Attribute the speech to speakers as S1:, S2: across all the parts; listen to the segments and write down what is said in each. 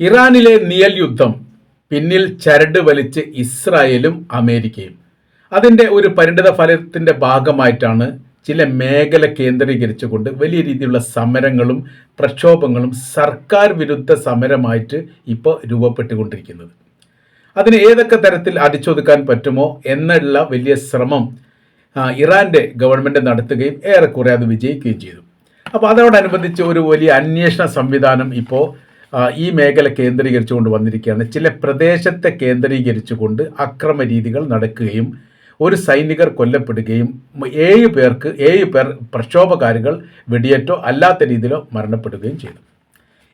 S1: ഇറാനിലെ നിയൽ യുദ്ധം പിന്നിൽ ചരട് വലിച്ച് ഇസ്രായേലും അമേരിക്കയും. അതിന്റെ ഒരു പരിണിത ഫലത്തിന്റെ ഭാഗമായിട്ടാണ് ചില മേഖല കേന്ദ്രീകരിച്ചുകൊണ്ട് വലിയ രീതിയിലുള്ള സമരങ്ങളും പ്രക്ഷോഭങ്ങളും സർക്കാർ വിരുദ്ധ സമരമായിട്ട് ഇപ്പോൾ രൂപപ്പെട്ടുകൊണ്ടിരിക്കുന്നത്. അതിന് ഏതൊക്കെ തരത്തിൽ അടിച്ചൊതുക്കാൻ പറ്റുമോ എന്നുള്ള വലിയ ശ്രമം ഇറാന്റെ ഗവൺമെന്റ് നടത്തുകയും ഏറെക്കുറെ അത് വിജയിക്കുകയും ചെയ്തു. അപ്പോൾ അതോടനുബന്ധിച്ച് ഒരു വലിയ അന്വേഷണ സംവിധാനം ഇപ്പോൾ ഈ മേഖല കേന്ദ്രീകരിച്ചുകൊണ്ട് വന്നിരിക്കുകയാണ്. ചില പ്രദേശത്തെ കേന്ദ്രീകരിച്ചുകൊണ്ട് അക്രമ രീതികൾ നടക്കുകയും ഒരു സൈനികർ കൊല്ലപ്പെടുകയും ഏഴ് പേർക്ക് ഏഴ് പേർ പ്രക്ഷോഭകാരികൾ വെടിയേറ്റോ അല്ലാത്ത രീതിയിലോ മരണപ്പെടുകയും ചെയ്തു.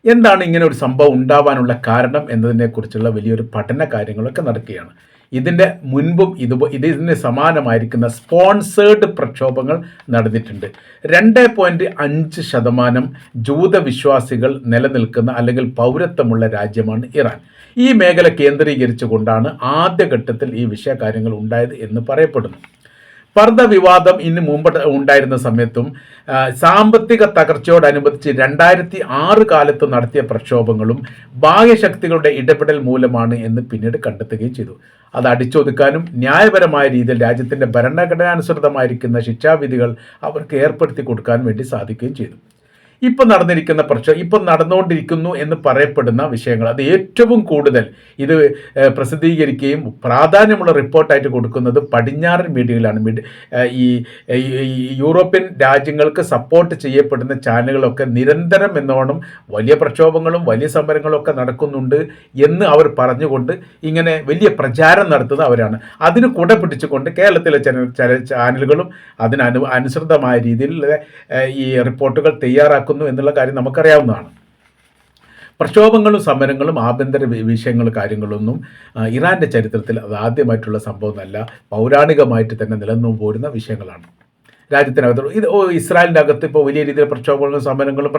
S1: എന്താണ് ഇങ്ങനെ ഒരു സംഭവം ഉണ്ടാവാനുള്ള കാരണം എന്നതിനെക്കുറിച്ചുള്ള വലിയൊരു പഠന കാര്യങ്ങളൊക്കെ നടക്കുകയാണ്. ഇതിന്റെ മുൻപും ഇത് ഇതിന് സമാനമായിരിക്കുന്ന സ്പോൺസേഡ് പ്രക്ഷോഭങ്ങൾ നടന്നിട്ടുണ്ട്. രണ്ട് പോയിന്റ് അഞ്ച് ശതമാനം ജൂതവിശ്വാസികൾ നിലനിൽക്കുന്ന അല്ലെങ്കിൽ പൗരത്വമുള്ള രാജ്യമാണ് ഇറാൻ. ഈ മേഖല കേന്ദ്രീകരിച്ചുകൊണ്ടാണ് ആദ്യഘട്ടത്തിൽ ഈ വിഷയകാര്യങ്ങൾ ഉണ്ടായത് എന്ന് പറയപ്പെടുന്നു. പർദ്ദ വിവാദം ഇന്ന് മുമ്പ് ഉണ്ടായിരുന്ന സമയത്തും സാമ്പത്തിക തകർച്ചയോടനുബന്ധിച്ച് രണ്ടായിരത്തി ആറ് കാലത്ത് നടത്തിയ പ്രക്ഷോഭങ്ങളും ബാഹ്യശക്തികളുടെ ഇടപെടൽ മൂലമാണ് എന്ന് പിന്നീട് കണ്ടെത്തുകയും ചെയ്തു. അത് അടിച്ചൊതുക്കാനും ന്യായപരമായ രീതിയിൽ രാജ്യത്തിന്റെ ഭരണഘടനാനുസൃതമായിരിക്കുന്ന ശിക്ഷാവിധികൾ അവർക്ക് ഏർപ്പെടുത്തി കൊടുക്കാൻ വേണ്ടി സാധിക്കുകയും ചെയ്തു. ഇപ്പം നടന്നിരിക്കുന്ന പ്രശ്നം ഇപ്പം നടന്നുകൊണ്ടിരിക്കുന്നു എന്ന് പറയപ്പെടുന്ന വിഷയങ്ങൾ. അത് ഏറ്റവും കൂടുതൽ ഇത് പ്രസിദ്ധീകരിക്കുകയും പ്രാധാന്യമുള്ള റിപ്പോർട്ടായിട്ട് കൊടുക്കുന്നത് പടിഞ്ഞാറൻ മീഡിയയിലാണ്. മീഡിയ ഈ യൂറോപ്യൻ രാജ്യങ്ങൾക്ക് സപ്പോർട്ട് ചെയ്യപ്പെടുന്ന ചാനലുകളൊക്കെ നിരന്തരം എന്നോണം വലിയ പ്രക്ഷോഭങ്ങളും വലിയ സമരങ്ങളും ഒക്കെ നടക്കുന്നുണ്ട് എന്ന് അവർ പറഞ്ഞുകൊണ്ട് ഇങ്ങനെ വലിയ പ്രചാരം നടത്തുന്നത് അവരാണ്. അതിന് കുട പിടിച്ചുകൊണ്ട് കേരളത്തിലെ ചാനലുകളും അതിന് അനു അനുസൃതമായ രീതിയിൽ ഈ റിപ്പോർട്ടുകൾ തയ്യാറാക്കുന്നു എന്നുള്ള കാര്യം നമുക്കറിയാവുന്നതാണ്. പ്രക്ഷോഭങ്ങളും സമരങ്ങളും ആഭ്യന്തര വിഷയങ്ങൾ കാര്യങ്ങളൊന്നും ഇറാന്റെ ചരിത്രത്തിൽ അത് ആദ്യമായിട്ടുള്ള സംഭവമല്ല പൗരാണികമായിട്ട് തന്നെ നിലനിന്നു പോരുന്ന വിഷയങ്ങളാണ്. രാജ്യത്തിനകത്ത് ഇത് ഇസ്രായേലിന്റെ അകത്ത് ഇപ്പോൾ വലിയ രീതിയിൽ പ്രക്ഷോഭങ്ങളും സമരങ്ങളും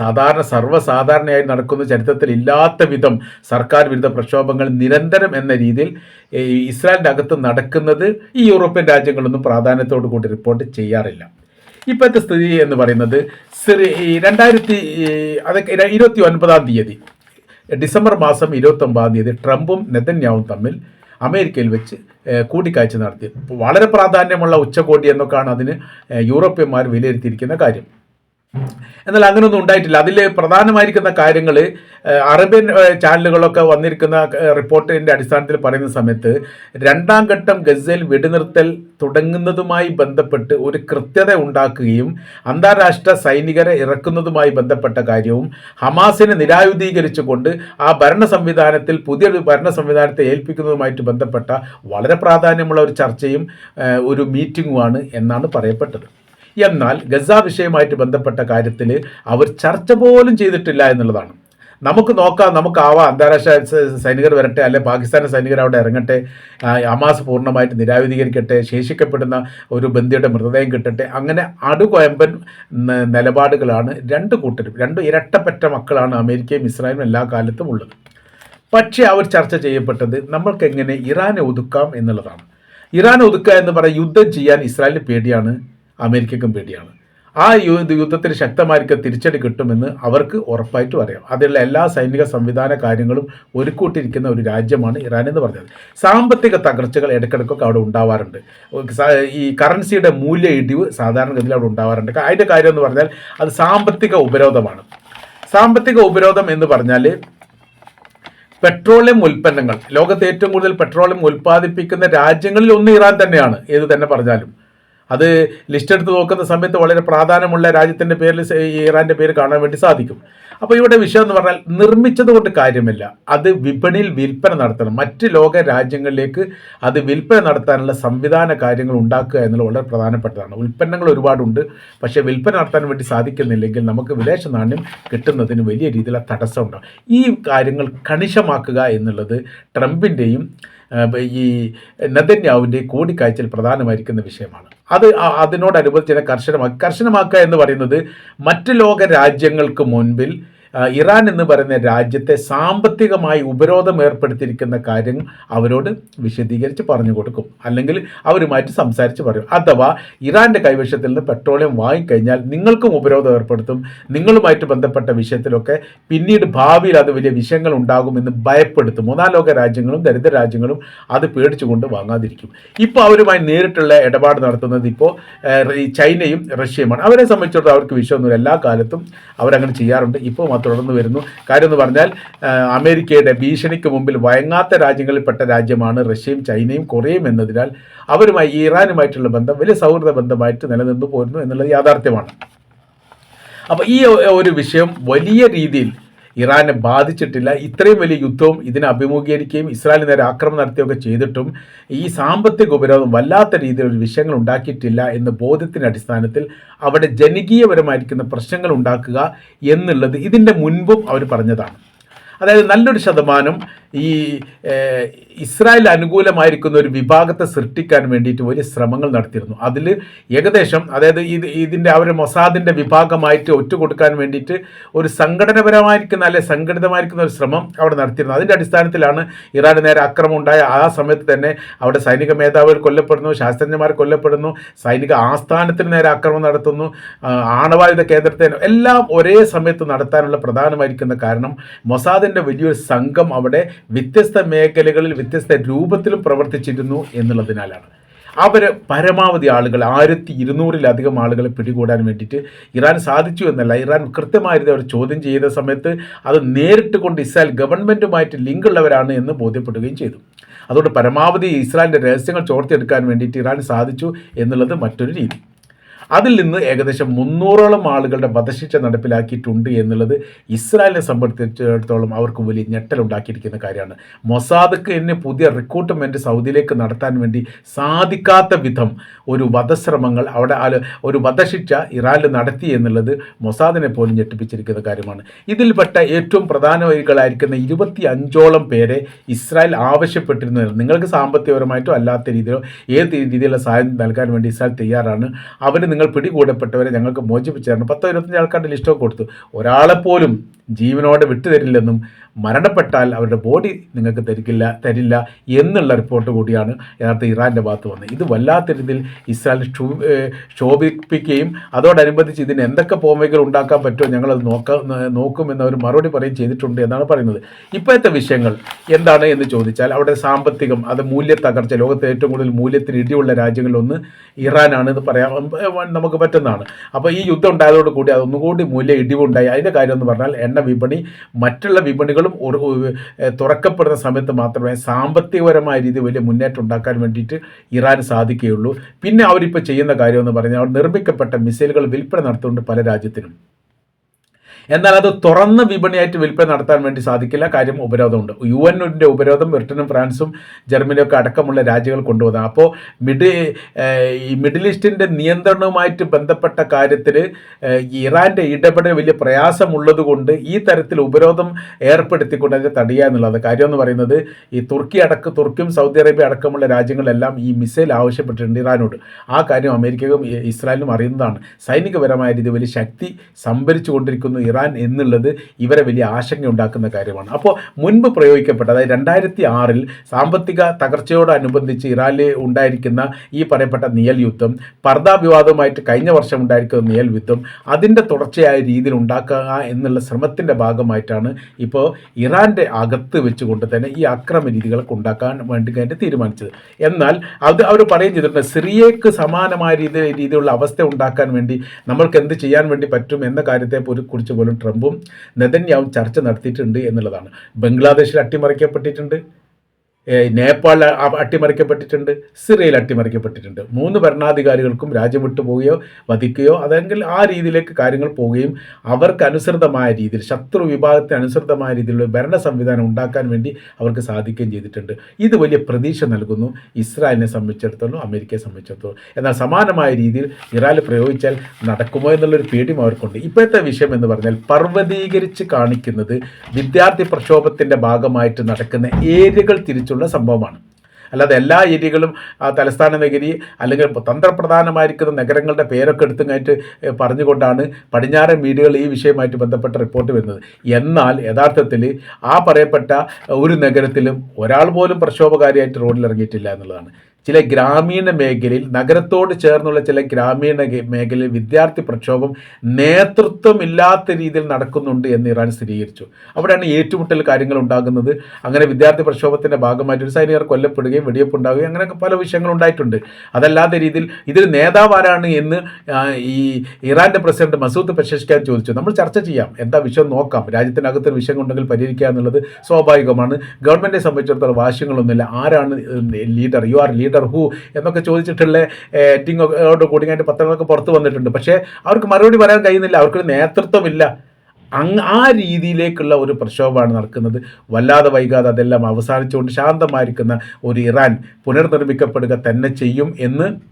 S1: സാധാരണ സർവസാധാരണയായി നടക്കുന്ന ചരിത്രത്തിൽ ഇല്ലാത്ത വിധം സർക്കാർ വിരുദ്ധ പ്രക്ഷോഭങ്ങൾ നിരന്തരം എന്ന രീതിയിൽ ഇസ്രായേലിന്റെ അകത്ത് നടക്കുന്നത് ഈ യൂറോപ്യൻ രാജ്യങ്ങളൊന്നും പ്രാധാന്യത്തോടു കൂടി റിപ്പോർട്ട് ചെയ്യാറില്ല. ഇപ്പോഴത്തെ സ്ഥിതി എന്ന് പറയുന്നത് രണ്ടായിരത്തി അതൊക്കെ ഇരുപത്തി ഒൻപതാം തീയതി. ഡിസംബർ മാസം ഇരുപത്തി ഒമ്പതാം തീയതി ട്രംപും നെതന്യാവും തമ്മിൽ അമേരിക്കയിൽ വെച്ച് കൂടിക്കാഴ്ച നടത്തി. വളരെ പ്രാധാന്യമുള്ള ഉച്ചകോടി എന്നൊക്കെയാണ് അതിന് യൂറോപ്യന്മാർ വിലയിരുത്തിയിരിക്കുന്ന കാര്യം. എന്നാൽ അങ്ങനെയൊന്നും ഉണ്ടായിട്ടില്ല. അതിൽ പ്രധാനമായിരിക്കുന്ന കാര്യങ്ങൾ അറേബ്യൻ ചാനലുകളൊക്കെ വന്നിരിക്കുന്ന റിപ്പോർട്ടിന്റെ അടിസ്ഥാനത്തിൽ പറയുന്ന സമയത്ത് രണ്ടാം ഘട്ടം ഗസയിൽ വെടിനിർത്തൽ തുടങ്ങുന്നതുമായി ബന്ധപ്പെട്ട് ഒരു കൃത്യത ഉണ്ടാക്കുകയും അന്താരാഷ്ട്ര സൈനികരെ ഇറക്കുന്നതുമായി ബന്ധപ്പെട്ട കാര്യവും ഹമാസിനെ നിരായുധീകരിച്ചുകൊണ്ട് ആ ഭരണ സംവിധാനത്തിൽ പുതിയൊരു ഭരണ സംവിധാനത്തെ ഏൽപ്പിക്കുന്നതുമായിട്ട് ബന്ധപ്പെട്ട വളരെ പ്രാധാന്യമുള്ള ഒരു ചർച്ചയും ഒരു മീറ്റിംഗുമാണ് എന്നാണ് പറയപ്പെട്ടത്. എന്നാൽ ഗസ വിഷയമായിട്ട് ബന്ധപ്പെട്ട കാര്യത്തിൽ അവർ ചർച്ച പോലും ചെയ്തിട്ടില്ല എന്നുള്ളതാണ്. നമുക്ക് നോക്കാം നമുക്കാവാം. അന്താരാഷ്ട്ര സൈനികർ വരട്ടെ അല്ലെ പാകിസ്ഥാൻ സൈനികർ അവിടെ ഇറങ്ങട്ടെ അമാസ് പൂർണമായിട്ട് നിരായുധീകരിക്കട്ടെ ശേഷിക്കപ്പെടുന്ന ഒരു ബന്ധിയുടെ മൃതദേഹം കിട്ടട്ടെ അങ്ങനെ അടുകൊയമ്പൻ നിലപാടുകളാണ് രണ്ട് കൂട്ടരും രണ്ട് ഇരട്ടപ്പെട്ട മക്കളാണ് അമേരിക്കയും ഇസ്രായേലും എല്ലാ കാലത്തും ഉള്ളത്. പക്ഷേ അവർ ചർച്ച ചെയ്യപ്പെട്ടത് നമ്മൾക്ക് എങ്ങനെ ഇറാനെ ഒതുക്കാം എന്നുള്ളതാണ്. ഇറാൻ ഒതുക്കുക എന്ന് പറയാൻ യുദ്ധം ചെയ്യാൻ ഇസ്രായേലിന് പേടിയാണ്. അമേരിക്കക്കും പേടിയാണ് ആ യുദ്ധ യുദ്ധത്തിൽ ശക്തമായിരിക്കും തിരിച്ചടി കിട്ടുമെന്ന് അവർക്ക് ഉറപ്പായിട്ട് അറിയാം അതിലുള്ള എല്ലാ സൈനിക സംവിധാന കാര്യങ്ങളും ഒരുക്കൂട്ടിരിക്കുന്ന ഒരു രാജ്യമാണ് ഇറാൻ എന്ന് പറഞ്ഞത്. സാമ്പത്തിക തകർച്ചകൾ ഇടയ്ക്കിടയ്ക്കൊക്കെ അവിടെ ഉണ്ടാവാറുണ്ട്. ഈ കറൻസിയുടെ മൂല്യ ഇടിവ് സാധാരണഗതിയിൽ അവിടെ ഉണ്ടാവാറുണ്ട്. അതിന്റെ കാര്യം എന്ന് പറഞ്ഞാൽ അത് സാമ്പത്തിക ഉപരോധമാണ്. സാമ്പത്തിക ഉപരോധം എന്ന് പറഞ്ഞാൽ പെട്രോളിയം ഉൽപ്പന്നങ്ങൾ ലോകത്ത് ഏറ്റവും കൂടുതൽ പെട്രോളിയം ഉൽപ്പാദിപ്പിക്കുന്ന രാജ്യങ്ങളിൽ ഒന്ന് ഇറാൻ തന്നെയാണ് ഏത് തന്നെ പറഞ്ഞാലും. അത് ലിസ്റ്റ് എടുത്ത് നോക്കുന്ന സമയത്ത് വളരെ പ്രാധാന്യമുള്ള രാജ്യത്തിന്റെ പേരിൽ ഇറാന്റെ പേര് കാണാൻ വേണ്ടി സാധിക്കും. അപ്പോൾ ഇവിടെ വിഷയം എന്ന് പറഞ്ഞാൽ നിർമ്മിച്ചത് കൊണ്ട് കാര്യമില്ല. അത് വിപണിയിൽ വിൽപ്പന നടത്തണം. മറ്റ് ലോക രാജ്യങ്ങളിലേക്ക് അത് വിൽപ്പന നടത്താനുള്ള സംവിധാന കാര്യങ്ങൾ ഉണ്ടാക്കുക എന്നുള്ളത് വളരെ പ്രധാനപ്പെട്ടതാണ്. ഉൽപ്പന്നങ്ങൾ ഒരുപാടുണ്ട്. പക്ഷേ വിൽപ്പന നടത്താൻ വേണ്ടി സാധിക്കുന്നില്ലെങ്കിൽ നമുക്ക് വിദേശ നാണ്യം കിട്ടുന്നതിന് വലിയ രീതിയിലുള്ള തടസ്സമുണ്ടാകും ഈ കാര്യങ്ങൾ കണിശമാക്കുക എന്നുള്ളത് ട്രംപിന്റെയും ഈ നെതന്യാവിന്റെയും കൂടിക്കാഴ്ചയിൽ പ്രധാനമായിരിക്കുന്ന വിഷയമാണ്. അത് അതിനോടനുബന്ധിച്ച് കർശനമാക്കി കർശനമാക്കുക എന്ന് പറയുന്നത് മറ്റ് ലോക രാജ്യങ്ങൾക്ക് മുൻപിൽ ഇറാൻ എന്ന് പറയുന്ന രാജ്യത്തെ സാമ്പത്തികമായി ഉപരോധം ഏർപ്പെടുത്തിയിരിക്കുന്ന കാര്യം അവരോട് വിശദീകരിച്ച് പറഞ്ഞു കൊടുക്കും. അല്ലെങ്കിൽ അവരുമായിട്ട് സംസാരിച്ച് പറയും. അഥവാ ഇറാന്റെ കൈവശത്തിൽ നിന്ന് പെട്രോളിയം വാങ്ങിക്കഴിഞ്ഞാൽ നിങ്ങൾക്കും ഉപരോധം ഏർപ്പെടുത്തും. നിങ്ങളുമായിട്ട് ബന്ധപ്പെട്ട വിഷയത്തിലൊക്കെ പിന്നീട് ഭാവിയിൽ അത് വലിയ വിഷയങ്ങൾ ഉണ്ടാകുമെന്ന് ഭയപ്പെടുത്തും. മൂന്നാം ലോക രാജ്യങ്ങളും ദരിദ്ര രാജ്യങ്ങളും അത് പേടിച്ചുകൊണ്ട് വാങ്ങാതിരിക്കും. ഇപ്പോൾ അവരുമായി നേരിട്ടുള്ള ഇടപാട് നടത്തുന്നത് ഇപ്പോൾ ചൈനയും റഷ്യയുമാണ്. അവരെ സംബന്ധിച്ചിടത്തോളം അവർക്ക് വിഷയമൊന്നുമില്ല എല്ലാ കാലത്തും അവരങ്ങനെ ചെയ്യാറുണ്ട്. ഇപ്പോൾ തുടർന്ന് വരുന്നു. കാര്യം എന്ന് പറഞ്ഞാൽ അമേരിക്കയുടെ ഭീഷണിക്ക് മുമ്പിൽ വയങ്ങാത്ത രാജ്യങ്ങളിൽപ്പെട്ട രാജ്യമാണ് റഷ്യയും ചൈനയും കൊറിയയും എന്നതിനാൽ അവരുമായി ഇറാനുമായിട്ടുള്ള ബന്ധം വലിയ സൗഹൃദ ബന്ധമായിട്ട് നിലനിന്നു പോരുന്നു എന്നുള്ളത് യാഥാർത്ഥ്യമാണ്. അപ്പോൾ ഈ ഒരു വിഷയം വലിയ രീതിയിൽ ഇറാനെ ബാധിച്ചിട്ടില്ല. ഇത്രയും വലിയ യുദ്ധവും ഇതിനെ അഭിമുഖീകരിക്കുകയും ഇസ്രായേലിന് നേരെ ആക്രമണം നടത്തുകയൊക്കെ ചെയ്തിട്ടും ഈ സാമ്പത്തിക ഉപരോധം വല്ലാത്ത രീതിയിൽ വിഷയങ്ങൾ ഉണ്ടാക്കിയിട്ടില്ല എന്ന ബോധ്യത്തിന്റെ അടിസ്ഥാനത്തിൽ അവിടെ ജനകീയപരമായിരിക്കുന്ന പ്രശ്നങ്ങൾ ഉണ്ടാക്കുക എന്നുള്ളത് ഇതിന്റെ മുൻപും അവർ പറഞ്ഞതാണ്. അതായത് നല്ലൊരു ശതമാനം ഈ ഇസ്രായേൽ അനുകൂലമായിരിക്കുന്ന ഒരു വിഭാഗത്തെ സൃഷ്ടിക്കാൻ വേണ്ടിയിട്ട് വലിയ ശ്രമങ്ങൾ നടത്തിയിരുന്നു. അതിൽ ഏകദേശം അതായത് ഇത് ഇതിന്റെ അവർ മൊസാദിന്റെ വിഭാഗമായിട്ട് ഒറ്റുകൊടുക്കാൻ വേണ്ടിയിട്ട് ഒരു സംഘടനപരമായിരിക്കുന്ന അല്ലെ സംഘടിതമായിരിക്കുന്ന ഒരു ശ്രമം അവിടെ നടത്തിയിരുന്നു. അതിന്റെ അടിസ്ഥാനത്തിലാണ് ഇറാന് നേരെ അക്രമം ഉണ്ടായ ആ സമയത്ത് തന്നെ അവിടെ സൈനിക മേധാവികൾ കൊല്ലപ്പെടുന്നു ശാസ്ത്രജ്ഞന്മാർ കൊല്ലപ്പെടുന്നു സൈനിക ആസ്ഥാനത്തിന് നേരെ ആക്രമണം നടത്തുന്നു ആണവായുധ കേന്ദ്രത്തെ എല്ലാം ഒരേ സമയത്ത് നടത്താനുള്ള പ്രധാനമായിരിക്കുന്ന കാരണം മൊസാദിന്റെ വലിയൊരു സംഘം അവിടെ വ്യത്യസ്ത മേഖലകളിൽ വ്യത്യസ്ത രൂപത്തിലും പ്രവർത്തിച്ചിരുന്നു എന്നുള്ളതിനാലാണ്. അവർ പരമാവധി ആളുകൾ ആയിരത്തി ഇരുന്നൂറിലധികം ആളുകളെ പിടികൂടാൻ വേണ്ടിയിട്ട് ഇറാൻ സാധിച്ചു എന്നല്ല. ഇറാൻ കൃത്യമായ രീതി അവർ ചോദ്യം ചെയ്ത സമയത്ത് അത് നേരിട്ട് കൊണ്ട് ഇസ്രായേൽ ഗവൺമെന്റുമായിട്ട് ലിങ്ക് ഉള്ളവരാണ് എന്ന് ബോധ്യപ്പെടുകയും ചെയ്തു. അതുകൊണ്ട് പരമാവധി ഇസ്രായേലിന്റെ രഹസ്യങ്ങൾ ചോർത്തിയെടുക്കാൻ വേണ്ടിയിട്ട് ഇറാൻ സാധിച്ചു എന്നുള്ളത് മറ്റൊരു രീതി. അതിൽ നിന്ന് ഏകദേശം മുന്നൂറോളം ആളുകളുടെ വധശിക്ഷ നടപ്പിലാക്കിയിട്ടുണ്ട് എന്നുള്ളത് ഇസ്രായേലിനെ സംബന്ധിച്ചിടത്തോളം അവർക്ക് വലിയ ഞെട്ടലുണ്ടാക്കിയിരിക്കുന്ന കാര്യമാണ്. മൊസാദക്ക് എന്നെ പുതിയ റിക്രൂട്ട്മെന്റ് സൗദിയിലേക്ക് നടത്താൻ വേണ്ടി സാധിക്കാത്ത വിധം ഒരു വധശ്രമങ്ങൾ അവിടെ ഒരു വധശിക്ഷ ഇറാനിൽ നടത്തി എന്നുള്ളത് മൊസാദിനെ പോലും ഞെട്ടിപ്പിച്ചിരിക്കുന്ന കാര്യമാണ്. ഇതിൽപ്പെട്ട ഏറ്റവും പ്രധാനമായിരിക്കുന്ന ഇരുപത്തി അഞ്ചോളം പേരെ ഇസ്രായേൽ ആവശ്യപ്പെട്ടിരുന്നു നിങ്ങൾക്ക് സാമ്പത്തികപരമായിട്ടോ അല്ലാത്ത രീതിയിലോ ഏത് രീതിയിലുള്ള സഹായം നൽകാൻ വേണ്ടി ഇസ്രായേൽ തയ്യാറാണ്? അവർ നിങ്ങൾ പിടികൂടപ്പെട്ടവരെ ഞങ്ങൾക്ക് മോചിപ്പിച്ചായിരുന്നു പത്തോ ഇരുപത്തഞ്ച് ആൾക്കാരുടെ ലിസ്റ്റൊക്കെ കൊടുത്തു. ഒരാളെപ്പോലും ജീവനോടെ വിട്ടുതരില്ലെന്നും മരണപ്പെട്ടാൽ അവരുടെ ബോഡി നിങ്ങൾക്ക് തരിക്കില്ല തരില്ല എന്നുള്ള റിപ്പോർട്ട് കൂടിയാണ് യഥാർത്ഥ ഇറാന്റെ ഭാഗത്ത് വന്നത്. ഇത് വല്ലാത്ത രീതിയിൽ ഇസ്രായേൽ ശോഭിപ്പിക്കുകയും അതോടനുബന്ധിച്ച് ഇതിന് എന്തൊക്കെ പോമേകൾ ഉണ്ടാക്കാൻ പറ്റുമോ ഞങ്ങളത് നോക്കാം നോക്കുമെന്ന് അവർ മറുപടി പറയുകയും ചെയ്തിട്ടുണ്ട് എന്നാണ് പറയുന്നത്. ഇപ്പോഴത്തെ വിഷയങ്ങൾ എന്താണ് എന്ന് ചോദിച്ചാൽ അവിടെ സാമ്പത്തികം അത് മൂല്യ തകർച്ച ലോകത്തെ ഏറ്റവും കൂടുതൽ മൂല്യത്തിന് ഇടിയുള്ള രാജ്യങ്ങളിലൊന്ന് ഇറാനാണ് എന്ന് പറയാൻ ഏഹ് നമുക്ക് പറ്റുന്നതാണ്. അപ്പോൾ ഈ യുദ്ധം ഉണ്ടായതോട് കൂടി അതൊന്നുകൂടി മൂല്യ ഇടിവുണ്ടായി. അതിന്റെ കാര്യം എന്ന് പറഞ്ഞാൽ എണ്ണ വിപണി മറ്റുള്ള വിപണികളും തുറക്കപ്പെടുന്ന സമയത്ത് മാത്രമേ സാമ്പത്തികപരമായ രീതിയിൽ വലിയ മുന്നേറ്റം ഉണ്ടാക്കാൻ വേണ്ടിയിട്ട് ഇറാൻ സാധിക്കുകയുള്ളൂ. പിന്നെ അവരിപ്പോൾ ചെയ്യുന്ന കാര്യം എന്ന് പറഞ്ഞാൽ അവർ നിർമ്മിക്കപ്പെട്ട മിസൈലുകൾ വിൽപ്പന നടത്തുന്നുണ്ട് പല രാജ്യത്തിനും. എന്നാൽ അത് തുറന്ന വിപണിയായിട്ട് വിൽപ്പന നടത്താൻ വേണ്ടി സാധിക്കില്ല. കാര്യം ഉപരോധമുണ്ട്. യു എന്നിന്റെ ഉപരോധം ബ്രിട്ടനും ഫ്രാൻസും ജർമ്മനിയും ഒക്കെ അടക്കമുള്ള രാജ്യങ്ങൾ കൊണ്ടുവന്നത് അപ്പോൾ മിഡ് ഈ മിഡിൽ ഈസ്റ്റിന്റെ നിയന്ത്രണവുമായിട്ട് ബന്ധപ്പെട്ട കാര്യത്തിൽ ഇറാന്റെ ഇടപെടൽ വലിയ പ്രയാസമുള്ളത് കൊണ്ട് ഈ തരത്തിൽ ഉപരോധം ഏർപ്പെടുത്തിക്കൊണ്ട് അതിനെ തടയുക എന്നുള്ളത്. കാര്യം എന്ന് പറയുന്നത് ഈ തുർക്കി അടക്ക തുർക്കിയും സൗദി അറേബ്യ അടക്കമുള്ള രാജ്യങ്ങളെല്ലാം ഈ മിസൈൽ ആവശ്യപ്പെട്ടിട്ടുണ്ട് ഇറാനോട്. ആ കാര്യം അമേരിക്കയും ഇസ്രായേലും അറിയുന്നതാണ്. സൈനികപരമായ രീതി വലിയ ശക്തി സംഭരിച്ചു കൊണ്ടിരിക്കുന്നു ഇറാൻ. എന്നുള്ളത് ഇവരെ വലിയ ആശങ്ക ഉണ്ടാക്കുന്ന കാര്യമാണ്. അപ്പോൾ മുൻപ് പ്രയോഗിക്കപ്പെട്ട അതായത് രണ്ടായിരത്തി ആറിൽ സാമ്പത്തിക തകർച്ചയോടനുബന്ധിച്ച് ഇറാനിൽ ഉണ്ടായിരിക്കുന്ന ഈ പറയപ്പെട്ട നിയൽ യുദ്ധം പർദാ വിവാദവുമായിട്ട് കഴിഞ്ഞ വർഷം ഉണ്ടായിരിക്കുന്ന നിയൽ യുദ്ധം അതിന്റെ തുടർച്ചയായ രീതിയിൽ ഉണ്ടാക്കുക എന്നുള്ള ശ്രമത്തിന്റെ ഭാഗമായിട്ടാണ് ഇപ്പോൾ ഇറാന്റെ അകത്ത് വെച്ചുകൊണ്ട് തന്നെ ഈ അക്രമ രീതികളൊക്കെ ഉണ്ടാക്കാൻ വേണ്ടി കഴിഞ്ഞ് തീരുമാനിച്ചത്. എന്നാൽ അത് അവർ പറയുകയും ചെയ്തിട്ടുണ്ട് സിറിയക്ക് സമാനമായ രീതി രീതിയിലുള്ള അവസ്ഥ ഉണ്ടാക്കാൻ വേണ്ടി നമ്മൾക്ക് എന്ത് ചെയ്യാൻ വേണ്ടി പറ്റും എന്ന കാര്യത്തെ കുറിച്ച് പോലും ട്രംപും നെതന്യാവും ചർച്ച നടത്തിയിട്ടുണ്ട് എന്നുള്ളതാണ്. ബംഗ്ലാദേശിൽ അട്ടിമറിക്കപ്പെട്ടിട്ടുണ്ട്. നേപ്പാളിൽ അട്ടിമറിക്കപ്പെട്ടിട്ടുണ്ട് സിറിയയിൽ അട്ടിമറിക്കപ്പെട്ടിട്ടുണ്ട്. മൂന്ന് ഭരണാധികാരികൾക്കും രാജ്യം വിട്ടു പോവുകയോ വധിക്കുകയോ അതെങ്കിൽ ആ രീതിയിലേക്ക് കാര്യങ്ങൾ പോവുകയും അവർക്ക് അനുസൃതമായ രീതിയിൽ ശത്രു വിഭാഗത്തിന് അനുസൃതമായ രീതിയിലുള്ള ഭരണ സംവിധാനം ഉണ്ടാക്കാൻ വേണ്ടി അവർക്ക് സാധിക്കുകയും ചെയ്തിട്ടുണ്ട്. ഇത് വലിയ പ്രതീക്ഷ നൽകുന്നു ഇസ്രായേലിനെ സംബന്ധിച്ചിടത്തോളം അമേരിക്കയെ സംബന്ധിച്ചിടത്തോളം. എന്നാൽ സമാനമായ രീതിയിൽ ഇറാൻ പ്രയോഗിച്ചാൽ നടക്കുമോ എന്നുള്ളൊരു പേടിയും അവർക്കുണ്ട്. ഇപ്പോഴത്തെ വിഷയം എന്ന് പറഞ്ഞാൽ പർവതീകരിച്ച് കാണിക്കുന്നത് വിദ്യാർത്ഥി പ്രക്ഷോഭത്തിന്റെ ഭാഗമായിട്ട് നടക്കുന്ന ഏരിയകൾ തിരിച്ചുള്ള സംഭവമാണ്. അല്ലാതെ എല്ലാ ഏരിയകളും തലസ്ഥാന നഗരി അല്ലെങ്കിൽ തന്ത്രപ്രധാനമായിരിക്കുന്ന നഗരങ്ങളുടെ പേരൊക്കെ എടുത്തുമായിട്ട് പറഞ്ഞുകൊണ്ടാണ് പടിഞ്ഞാറൻ മീഡിയകൾ ഈ വിഷയമായിട്ട് ബന്ധപ്പെട്ട റിപ്പോർട്ട് വരുന്നത്. എന്നാൽ യഥാർത്ഥത്തിൽ ആ പറയപ്പെട്ട ഒരു നഗരത്തിലും ഒരാൾ പോലും പ്രക്ഷോഭകാരിയായിട്ട് റോഡിൽ ഇറങ്ങിയിട്ടില്ല എന്നുള്ളതാണ്. ചില ഗ്രാമീണ മേഖലയിൽ നഗരത്തോട് ചേർന്നുള്ള ചില ഗ്രാമീണ മേഖലയിൽ വിദ്യാർത്ഥി പ്രക്ഷോഭം നേതൃത്വമില്ലാത്ത രീതിയിൽ നടക്കുന്നുണ്ട് എന്ന് ഇറാൻ സ്ഥിരീകരിച്ചു. അവിടെയാണ് ഏറ്റുമുട്ടൽ കാര്യങ്ങൾ ഉണ്ടാകുന്നത്. അങ്ങനെ വിദ്യാർത്ഥി പ്രക്ഷോഭത്തിന്റെ ഭാഗമായിട്ട് ഒരു സൈനികർ കൊല്ലപ്പെടുകയും വെടിവെപ്പ് ഉണ്ടാവുകയും അങ്ങനെയൊക്കെ പല വിഷയങ്ങൾ ഉണ്ടായിട്ടുണ്ട്. അതല്ലാത്ത രീതിയിൽ ഇതിൽ നേതാവ് ആരാണ് എന്ന് ഈ ഇറാന്റെ പ്രസിഡന്റ് മസൂദ് പെഷഷ്കാൻ ചോദിച്ചു. നമ്മൾ ചർച്ച ചെയ്യാം. എന്താ വിഷയം നോക്കാം. രാജ്യത്തിനകത്ത് വിഷയങ്ങളുണ്ടെങ്കിൽ പരിഹരിക്കുക എന്നുള്ളത് സ്വാഭാവികമാണ്. ഗവൺമെന്റിനെ സംബന്ധിച്ചിടത്തോളം വാശികളൊന്നുമില്ല ആരാണ് leader? You are leader. Who എന്നൊക്കെ ചോദിച്ചിട്ടുള്ള എഡിങ്ങോട് കൂടി അതിന്റെ പത്രങ്ങളൊക്കെ പുറത്ത് വന്നിട്ടുണ്ട്. പക്ഷേ അവർക്ക് മറുപടി പറയാൻ കഴിയുന്നില്ല. അവർക്കൊരു നേതൃത്വമില്ല. അങ്ങ് ആ രീതിയിലേക്കുള്ള ഒരു പ്രക്ഷോഭമാണ് നടക്കുന്നത്. വല്ലാതെ വൈകാതെ അതെല്ലാം അവസാനിച്ചുകൊണ്ട് ശാന്തമായിരിക്കുന്ന ഒരു ഇറാൻ പുനർനിർമ്മിക്കപ്പെടുക തന്നെ ചെയ്യും എന്ന്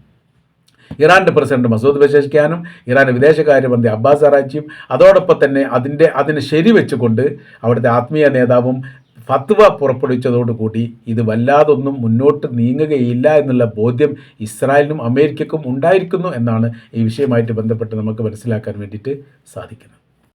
S1: ഇറാന്റെ പ്രസിഡന്റ് മസൂദ് ബഷേഷ്ഖാനും ഇറാന്റെ വിദേശകാര്യമന്ത്രി അബ്ബാസ് അറാച്ചിയും അതോടൊപ്പം തന്നെ അതിന്റെ അതിന് ശരിവെച്ചുകൊണ്ട് അവിടുത്തെ ആത്മീയ നേതാവും ഫത്വ പുറപ്പെടുവിച്ചതോടുകൂടി ഇത് വല്ലാതൊന്നും മുന്നോട്ട് നീങ്ങുകയില്ല എന്നുള്ള ബോധ്യം ഇസ്രായേലിനും അമേരിക്കക്കും ഉണ്ടായിരിക്കുന്നു എന്നാണ് ഈ വിഷയമായിട്ട് ബന്ധപ്പെട്ട് നമുക്ക് മനസ്സിലാക്കാൻ വേണ്ടിയിട്ട് സാധിക്കുന്നത്.